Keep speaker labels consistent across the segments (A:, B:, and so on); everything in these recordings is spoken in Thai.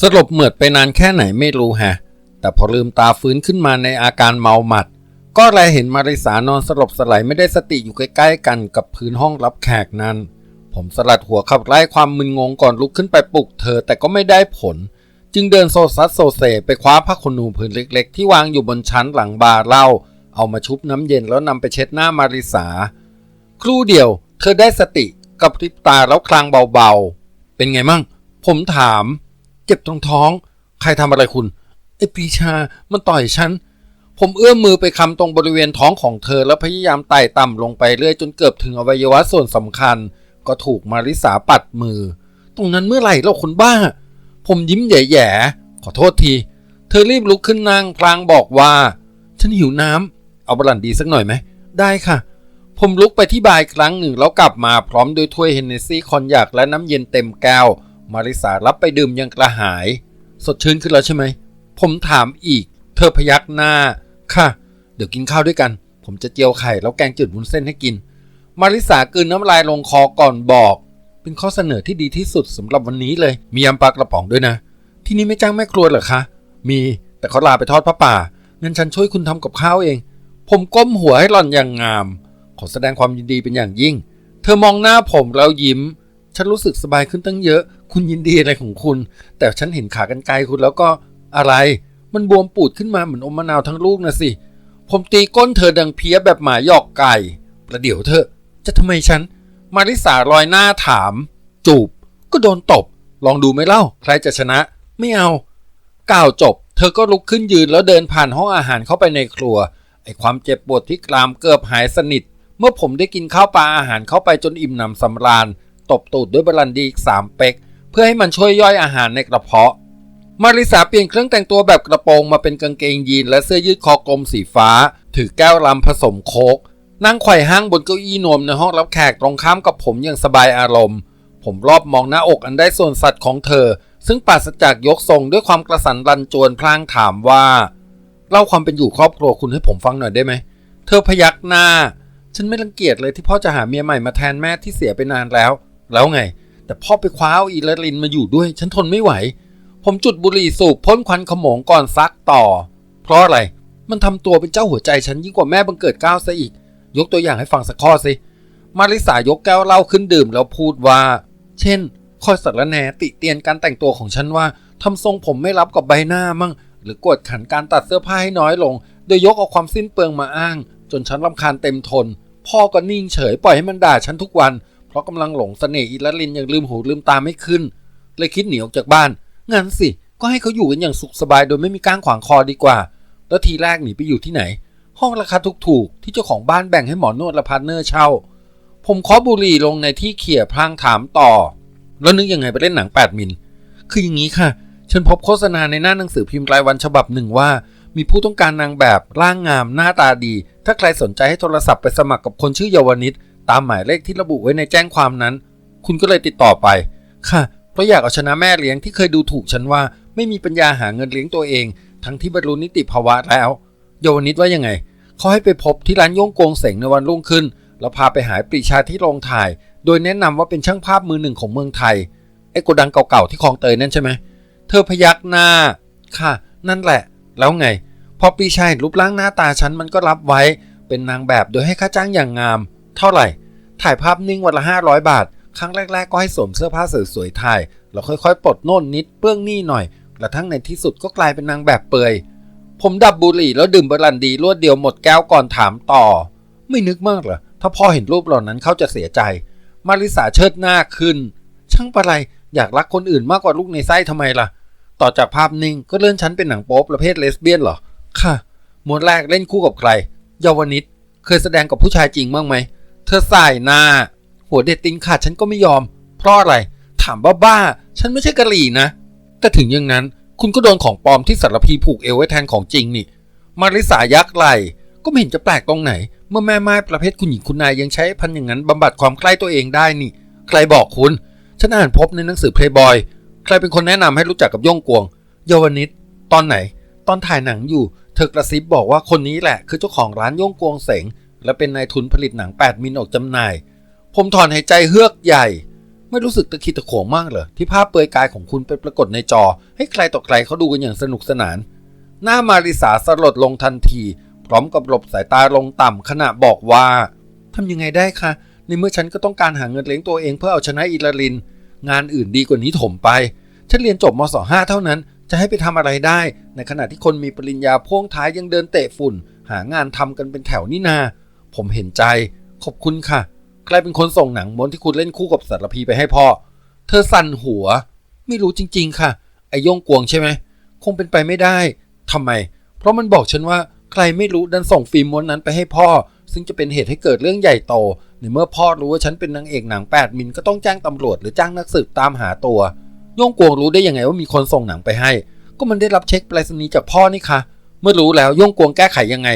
A: สลบเหมือดไปนานแค่ไหนไม่รู้ฮะ แต่พอลืมตาฟื้นขึ้นมาในอาการเมาหมัด ก็แลเห็นมาริสานอนสลบสลายไม่ได้สติอยู่ใกล้ๆกันกับพื้นห้องรับแขกนั้น ผมสลัดหัวขับไล่ความมึนงงก่อนลุกขึ้นไปปลุกเธอแต่ก็ไม่ได้ผล จึงเดินโซซัสโซเซไปคว้าผ้าขนหนูผืนเล็ก ๆ ที่วางอยู่บนชั้นหลังบาร์เหล้าเอามาชุบน้ำเย็นแล้วนำไปเช็ดหน้ามาริสา ครู่เดียว เธอได้สติกับริบตาแล้วคลางเบาๆ เป็นไงมั่ง ผมถาม เจ็บตรงท้อง ใครทำอะไรคุณ ไอ้ปีชา มันต่อยฉัน ผมเอื้อมมือไปคำตรงบริเวณท้องของเธอ แล้วพยายามไต่ต่ำลงไปเรื่อยจนเกือบถึงอวัยวะส่วนสำคัญ ก็ถูกมาริสาปัดมือ ตรงนั้นเมื่อไหร่เราคุณบ้า ผมยิ้มแย่ๆขอโทษที เธอรีบลุกขึ้นนั่งพลางบอกว่า ฉันหิวน้ำเอาบรันดีสักหน่อยไหมได้ค่ะผมลุกไปที่บาร์อีกครั้งหนึ่งแล้วกลับมาพร้อมด้วยถ้วยเฮนเนสซี่คอนยากและน้ำเย็นเต็มแก้ว มาริสารับไปดื่มยังกระหาย สดชื่นขึ้นแล้วใช่ไหม ผมถามอีก เธอพยักหน้า ค่ะ เดี๋ยวกินข้าวด้วยกัน ผมจะเจียวไข่แล้วแกงจืดวุ้นเส้นให้กิน มาริสากืนน้ำลายลงคอก่อนบอก เป็นข้อเสนอที่ดีที่สุดสำหรับวันนี้เลย มียำปลากระป๋องด้วยนะ ที่นี่ไม่จ้างแม่ครัวเหรอคะ มี แต่เขาลาไปทอดพระป่างั้นฉันช่วยคุณทำกับข้าวเอง ผมก้มหัวให้หล่อนอย่างงาม ขอแสดงความยินดีเป็นอย่างยิ่ง เธอมองหน้าผมแล้วยิ้ม ฉันรู้สึกสบายขึ้นตั้งเยอะ คุณยินดีอะไรของคุณ แต่ฉันเห็นขากรรไกรคุณแล้วก็อะไร มันบวมปูดขึ้นมาเหมือนอมมะนาวทั้งลูกนะสิ ผมตีก้นเธอดังเพี้ยแบบหมาหยอกไก่ ประเดี๋ยวเธอ จะทำไมฉัน มาริสาลอยหน้าถาม จูบ ก็โดนตบ ลองดูไหมเล่า ใครจะชนะ ไม่เอากล่าวจบ เธอก็ลุกขึ้นยืนแล้วเดินผ่านห้องอาหารเข้าไปในครัว ไอความเจ็บปวดที่กรามเกือบหายสนิท เมื่อผมได้กินข้าวปลาอาหารเข้าไปจนอิ่มหนำสำราญ ตบตูดด้วยบรันดีอีกสามเป๊ก เพื่อให้มันช่วยย่อยอาหารในกระเพาะ มาริสาเปลี่ยนเครื่องแต่งตัวแบบกระโปรงมาเป็นกางเกงยีนและเสื้อยืดคอกลมสีฟ้า ถือแก้วลำผสมโคก นั่งไขว่ห้างบนเก้าอี้นวมในห้องรับแขกตรงข้ามกับผมอย่างสบายอารมณ์ ผมรอบมองหน้าอกอันได้ส่วนสัตว์ของเธอ ซึ่งปราศจากยกทรงด้วยความกระสันรันจวนพลางถามว่าเล่าความเป็นอยู่ครอบครัวคุณให้ผมฟังหน่อยได้ไหม เธอพยักหน้า ฉันไม่รังเกียจเลยที่พ่อจะหาเมียใหม่มาแทนแม่ที่เสียไปนานแล้ว แล้วไง แต่พ่อไปคว้าอีเลรินมาอยู่ด้วย ฉันทนไม่ไหว ผมจุดบุหรี่สูบพ่นควันขโมงก่อนซักต่อ เพราะอะไร มันทำตัวเป็นเจ้าหัวใจฉันยิ่งกว่าแม่บังเกิดก้าวซะอีก ยกตัวอย่างให้ฟังสักข้อสิ มาริสายกแก้วเหล้าขึ้นดื่มแล้วพูดว่า เช่น คอยสารแหนติเตียนการแต่งตัวของฉันว่าทำทรงผมไม่รับกับใบหน้ามั่ง หรือกดขันการตัดเสื้อผ้าให้น้อยลง โดยยกเอาความสิ้นเปลืองมาอ้าง จนฉันรำคาญเต็มทน พ่อก็นิ่งเฉยปล่อยให้มันด่าฉันทุกวัน เพราะกำลังหลงเสน่ห์อิลลินยังลืมหูลืมตาไม่ขึ้น เลยคิดหนีออกจากบ้าน งั้นสิ ก็ให้เขาอยู่กันอย่างสุขสบายโดยไม่มีก้างขวางคอดีกว่า แล้วทีแรกหนีไปอยู่ที่ไหน ห้องราคาถูกๆที่เจ้าของบ้านแบ่งให้หมอนวดและพาร์ทเนอร์เช่า ผมเคาะบุหรี่ลงในที่เขี่ยพลางถามต่อ แล้วนึกยังไงไปเล่นหนัง8มิล คืออย่างนี้ค่ะ ฉันพบโฆษณาในหน้าหนังสือพิมพ์รายวันฉบับหนึ่งว่า มีผู้ต้องการนางแบบร่างงามหน้าตาดี ถ้าใครสนใจให้โทรศัพท์ไปสมัครกับคนชื่อเยาวนิต ตามหมายเลขที่ระบุไว้ในแจ้งความนั้น คุณก็เลยติดต่อไป ค่ะเพราะอยากเอาชนะแม่เลี้ยงที่เคยดูถูกฉันว่าไม่มีปัญญาหาเงินเลี้ยงตัวเอง ทั้งที่บรรลุนิติภาวะแล้วเยวนิตว่ายังไงเขาให้ไปพบที่ร้านโย่งโกงเสงในวันรุ่งขึ้น แล้วพาไปหาปรีชาที่โรงถ่าย โดยแนะนำว่าเป็นช่างภาพมือหนึ่งของเมืองไทยไอ้โกดังเก่าๆที่คลองเตยนั่นใช่ไหมเธอพยักหน้า ค่ะ นั่นแหละ แล้วไง พอปรีชาเห็นรูปร่างหน้าตาฉันมันก็รับไว้ เป็นนางแบบโดยให้ค่าจ้างอย่างงาม เท่าไหร่ ถ่ายภาพนิ่งวันละ 500 บาท ครั้งแรก ๆ ก็ให้สวมเสื้อผ้าสวยๆถ่ายแล้วค่อยๆ ปลดโน่นนิดเปื้องนี่หน่อยกระทั่งในที่สุดก็กลายเป็นนางแบบเปยผมดับบุหรี่แล้วดื่มบรันดีรวดเดียวหมดแก้วก่อนถามต่อ ไม่นึกมากเหรอถ้าพ่อเห็นรูปเหล่านั้นเขาจะเสียใจ มาริสาเชิดหน้าขึ้น ช่างประไรอยากรักคนอื่นมากกว่าลูกในไส้ทำไมล่ะ ต่อจากภาพนิ่งก็เลื่อนชั้นเป็นหนังโป๊ประเภทเลสเบี้ยนเหรอค่ะม้วนแรกเล่นคู่กับใคร เยาวนิตเคยแสดงกับผู้ชายจริงบ้างไหม ธอสายหน้า หัวเด็ดติงขาดฉันก็ไม่ยอม เพราะอะไร ถามบ้าบ้าๆฉันไม่ใช่กะหรี่นะ แต่ถึงอย่างนั้น คุณก็โดนของปลอมที่สารพีผูกเอวไว้แทนของจริงนี่ มาริสายักไหลก็ไม่เห็นจะแปลกตรงไหน เมื่อแม่ไม้ประเภทคุณหญิงคุณนายยังใช้พันอย่างนั้นบำบัดความใกล้ตัวเองได้นี่ ใครบอกคุณ ฉันอ่านพบในหนังสือเพลย์บอย ใครเป็นคนแนะนำให้รู้จักกับย่งกวง เยาวนิตตอนไหน ตอนถ่ายหนังอยู่ เธอกระซิบบอกว่าคนนี้แหละ คือเจ้าของร้านย่งกวงเสง และเป็นนายทุนผลิตหนัง 8 มิลออกจำหน่าย ผมถอนหายใจเฮือกใหญ่ ไม่รู้สึกตะคิดตะขวงมากเหรอ ที่ภาพเปลือยกายของคุณไปปรากฏในจอ ให้ใครต่อใครเขาดูกันอย่างสนุกสนาน หน้ามาริสาสลดลงทันที พร้อมกับหลบสายตาลงต่ำขณะบอกว่าทำยังไงได้คะในเมื่อฉันก็ต้องการหาเงินเลี้ยงตัวเองเพื่อเอาชนะอิลาริน งานอื่นดีกว่านี้ถมไปฉันเรียนจบมศห้าเท่านั้น จะให้ไปทำอะไรได้ ในขณะที่คนมีปริญญาพ่วงท้ายยังเดินเตะฝุ่น หางานทำกันเป็นแถวนี่นา ผมเห็นใจ ขอบคุณค่ะ ใครเป็นคนส่งหนังม้วนที่คุณเล่นคู่กับสารพีไปให้พ่อ เธอสั่นหัว ไม่รู้จริง ๆ ค่ะ ไอ้ย่งกวงใช่ไหม คงเป็นไปไม่ได้ทำไม เพราะมันบอกฉันว่าใครไม่รู้ดันส่งฟิล์มม้วนนั้นไปให้พ่อ ซึ่งจะเป็นเหตุให้เกิดเรื่องใหญ่โต ในเมื่อพ่อรู้ว่าฉันเป็นนางเอกหนัง8มิลก็ต้องแจ้งตำรวจหรือจ้างนักสืบตามหาตัว ย่งกวงรู้ได้ยังไงว่ามีคนส่งหนังไปให้ ก็มันได้รับเช็คไปรษณีย์จากพ่อนี่คะเมื่อรู้แล้วย่งกวงแก้ไขยังไง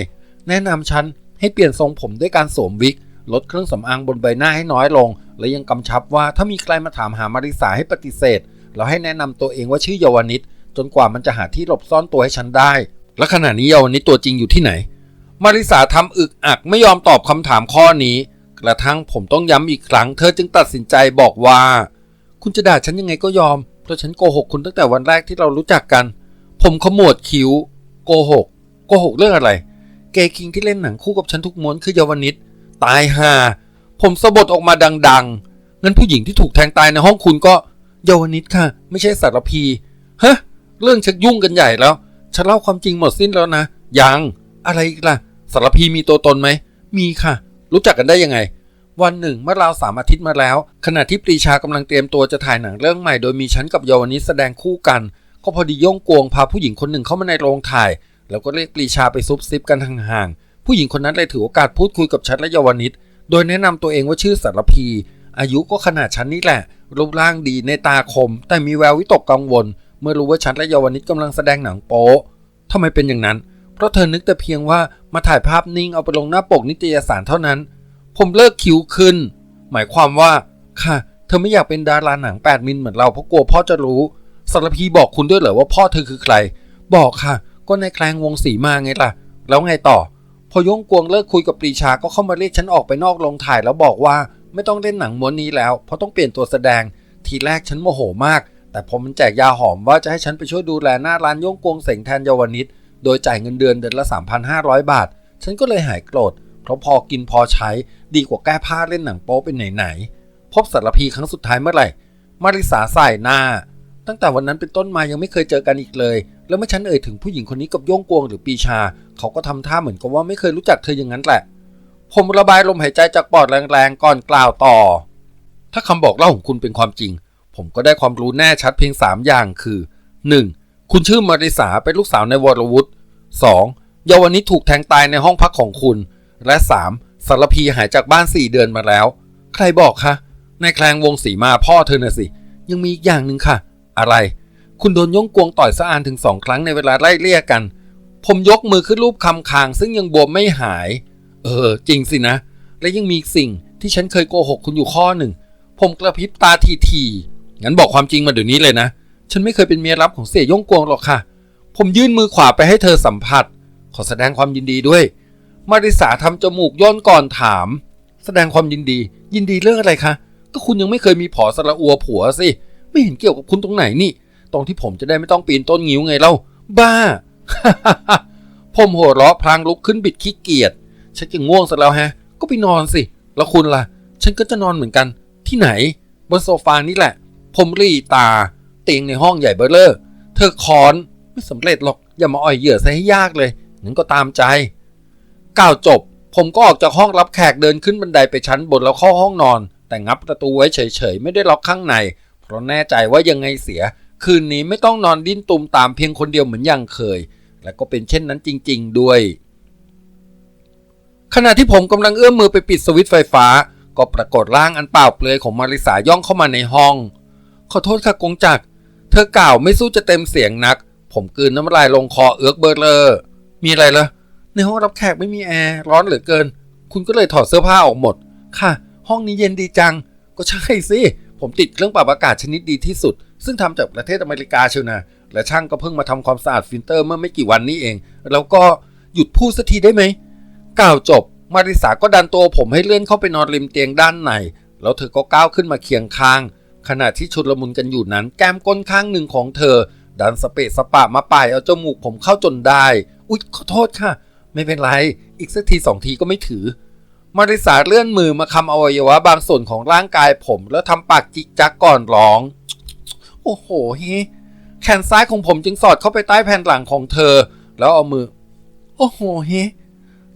A: แนะนำฉัน ให้เปลี่ยนทรงผมด้วยการสวมวิก ลดเครื่องสำอางบนใบหน้าให้น้อยลง และยังกำชับว่าถ้ามีใครมาถามหามาริสาให้ปฏิเสธ แล้วให้แนะนำตัวเองว่าชื่อเยาวนิตจนกว่ามันจะหาที่หลบซ่อนตัวให้ฉันได้ และขณะนี้เยาวนิตตัวจริงอยู่ที่ไหน มาริสาทำอึกอักไม่ยอมตอบคำถามข้อนี้ กระทั่งผมต้องย้ำอีกครั้ง เธอจึงตัดสินใจบอกว่า คุณจะด่าฉันยังไงก็ยอม เพราะฉันโกหกคุณตั้งแต่วันแรกที่เรารู้จักกัน ผมขมวดคิ้ว โกหก โกหกเรื่องอะไร เกย์คิงที่เล่นหนังคู่กับฉันทุกม้วนคือเยาวนิตตายห่าผมสะบดออกมาดังๆงั้นผู้หญิงที่ถูกแทงตายในห้องคุณก็เยาวนิตค่ะ ไม่ใช่สารพีฮะเรื่องชักยุ่งกันใหญ่แล้ว ฉันเล่าความจริงหมดสิ้นแล้วนะ ยังอะไรอีกล่ะสารพีมีตัวตนไหม มีค่ะ รู้จักกันได้ยังไง วันหนึ่งเมื่อราวสามอาทิตย์มาแล้ว ขณะที่ปรีชากำลังเตรียมตัวจะถ่ายหนังเรื่องใหม่โดยมีฉันกับเยาวนิตแสดงคู่กัน ก็พอดีโย่งกวงพาผู้หญิงคนหนึ่งเข้ามาในโรงถ่าย แล้วก็เรียกปรีชาไปซุบซิบกันห่างๆ ผู้หญิงคนนั้นเลยถือโอกาสพูดคุยกับฉันและเยาวนิตโดยแนะนำตัวเองว่าชื่อสารพี อายุก็ขนาดฉันนี่แหละ รูปร่างดีในตาคม แต่มีแวววิตกกังวล เมื่อรู้ว่าฉันและเยาวนิตกำลังแสดงหนังโป๊ทำไมเป็นอย่างนั้น เพราะเธอนึกแต่เพียงว่ามาถ่ายภาพนิ่งเอาไปลงหน้าปกนิตยสารเท่านั้น ผมเลิกคิวขึ้น หมายความว่า ค่ะ เธอไม่อยากเป็นดาราหนัง 8 มิลเหมือนเราเพราะกลัวพ่อจะรู้สารพีบอกคุณด้วยเหรอว่าพ่อเธอคือใคร บอกค่ะ ก็ในแคลงวงสีมาไงล่ะ แล้วไงต่อ พอย่งกวงเลิกคุยกับปรีชาก็เข้ามาเรียกฉันออกไปนอกโรงถ่ายแล้วบอกว่าไม่ต้องเล่นหนังม้วนนี้แล้ว เพราะต้องเปลี่ยนตัวแสดง ทีแรกฉันโมโหมาก แต่พอมันแจกยาหอมว่าจะให้ฉันไปช่วยดูแลหน้าร้านย่งกวงเสงแทนเยาวนิตโดยจ่ายเงินเดือนเดือนละ 3,500 บาท ฉันก็เลยหายโกรธ เพราะพอกินพอใช้ดีกว่าแก้ผ้าเล่นหนังโป๊เป็นไหนๆพบสารพีครั้งสุดท้ายเมื่อไหร่มาริสาใส่หน้า ตั้งแต่วันนั้นเป็นต้นมายังไม่เคยเจอกันอีกเลย แล้วเมื่อฉันเอ่ยถึงผู้หญิงคนนี้กับโย่งกวงหรือปีชา เขาก็ทำท่าเหมือนกับว่าไม่เคยรู้จักเธออย่างนั้นแหละ ผมระบายลมหายใจจากปอดแรงๆก่อนกล่าวต่อ ถ้าคำบอกเล่าของคุณเป็นความจริง ผมก็ได้ความรู้แน่ชัดเพียง 3 อย่างคือ 1. คุณชื่อมาริสาเป็นลูกสาวในวรวุฒิ 2. เยาวนิถูกแทงตายในห้องพักของคุณ และ 3. สารพีหายจากบ้าน 4 เดือนมาแล้ว ใครบอกคะ ในแคลงวงสีมาพ่อเธอน่ะสิ ยังมีอีกอย่างหนึ่งค่ะ อะไร คุณโดนย่งกวงต่อยสะอานถึงสองครั้งในเวลาไล่เลี่ยกัน ผมยกมือขึ้นรูปคำคาง ซึ่งยังบวมไม่หาย เออ จริงสินะ และยังมีสิ่งที่ฉันเคยโกหกคุณอยู่ข้อหนึ่ง ผมกระพริบตาทีทีๆงั้นบอกความจริงมาเดี๋ยวนี้เลยนะ ฉันไม่เคยเป็นเมียรับของเสี่ยย่งกวงหรอกค่ะ ผมยื่นมือขวาไปให้เธอสัมผัส ขอแสดงความยินดีด้วย มาริสาทำจมูกย่นก่อนถาม แสดงความยินดี ยินดีเรื่องอะไรคะก็คุณยังไม่เคยมีผอสระอัวผัวสิ ไม่เห็นเกี่ยวกับคุณตรงไหนนี่ ตรงที่ผมจะได้ไม่ต้องปีนต้นงิ้วไงเล่า บ้า ผมหัวเราะพลางลุกขึ้นบิดขี้เกียจ ฉันจะง่วงซะแล้วฮะ ก็ไปนอนสิ แล้วคุณล่ะ ฉันก็จะนอนเหมือนกัน ที่ไหน บนโซฟานี่แหละ ผมรีตา เตียงในห้องใหญ่เบ้อเลอร์ เธอคอน ไม่สำเร็จหรอก อย่ามาอ่อยเหยื่อซะให้ยากเลยงั้นก็ตามใจ ก้าวจบ ผมก็ออกจากห้องรับแขกเดินขึ้นบันไดไปชั้นบนแล้วเข้าห้องนอน แต่งับประตูไว้เฉยๆ ไม่ได้ล็อกข้างใน เพราะแน่ใจว่ายังไงเสีย คืนนี้ไม่ต้องนอนดิ้นตุมตามเพียงคนเดียวเหมือนอย่างเคย และก็เป็นเช่นนั้นจริง ๆ ด้วย ขณะที่ผมกำลังเอื้อมมือไปปิดสวิตช์ไฟฟ้า ก็ปรากฏร่างอันเปล่าเปลือยของมาริสาย่องเข้ามาในห้อง ขอโทษค่ะกงจักรเธอกล่าวไม่สู้จะเต็มเสียงนัก ผมกลืนน้ำลายลงคอเอื้อกเบอร์เลอร์มีอะไรเหรอในห้องรับแขกไม่มีแอร์ร้อนเหลือเกิน คุณก็เลยถอดเสื้อผ้าออกหมด ค่ะ ห้องนี้เย็นดีจัง ก็ใช่สิ ผมติดเครื่องปรับอากาศชนิดดีที่สุด ซึ่งทำจากประเทศอเมริกาเชียวนะและช่างก็เพิ่งมาทำความสะอาดฟิลเตอร์เมื่อไม่กี่วันนี้เอง แล้วก็หยุดพูดสักทีได้ไหมกล่าวจบ มาริสาก็ดันตัวผมให้เลื่อนเข้าไปนอนริมเตียงด้านใน แล้วเธอก็ก้าวขึ้นมาเคียงข้าง ขณะที่ชุลมุนกันอยู่นั้น แก้มก้นข้างหนึ่งของเธอ ดันสเปะสปะมาป่ายเอาจมูกผมเข้าจนได้ อุ๊ยขอโทษค่ะ ไม่เป็นไร อีกสักทีสองทีก็ไม่ถือ มาริสาเลื่อนมือมาคำอวัยวะบางส่วนของร่างกายผมแล้วทำปากจิกจักก่อนร้อง โอ้โหเฮแขนซ้ายของผมจึงสอดเข้าไปใต้แผ่นหลังของเธอ แล้วเอามือ โอ้โหเฮ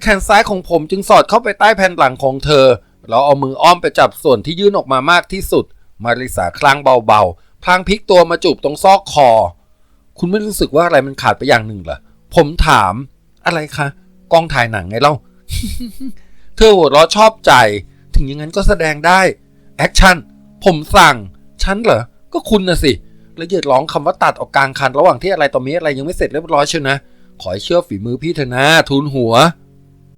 A: แขนซ้ายของผมจึงสอดเข้าไปใต้แผ่นหลังของเธอ แล้วเอามืออ้อมไปจับส่วนที่ยื่นออกมามากที่สุด มาริสาคลางเบาๆ พลางพลิกตัวมาจูบตรงซอกคอ คุณไม่รู้สึกว่าอะไรมันขาดไปอย่างหนึ่งเหรอ ผมถาม อะไรคะ กองถ่ายหนังไงเล่า เธอหัวเราะชอบใจ ถึงอย่างนั้นก็แสดงได้ แอคชั่น ผมสั่ง ฉันเหรอ ก็คุณนะสิ แล้วอย่าร้องคำว่าตัดออกกลางคัน ระหว่างที่อะไรต่อมีอะไรยังไม่เสร็จเรียบร้อยเชียวนะ ขอให้เชื่อฝีมือพี่เถอะนะทุนหัว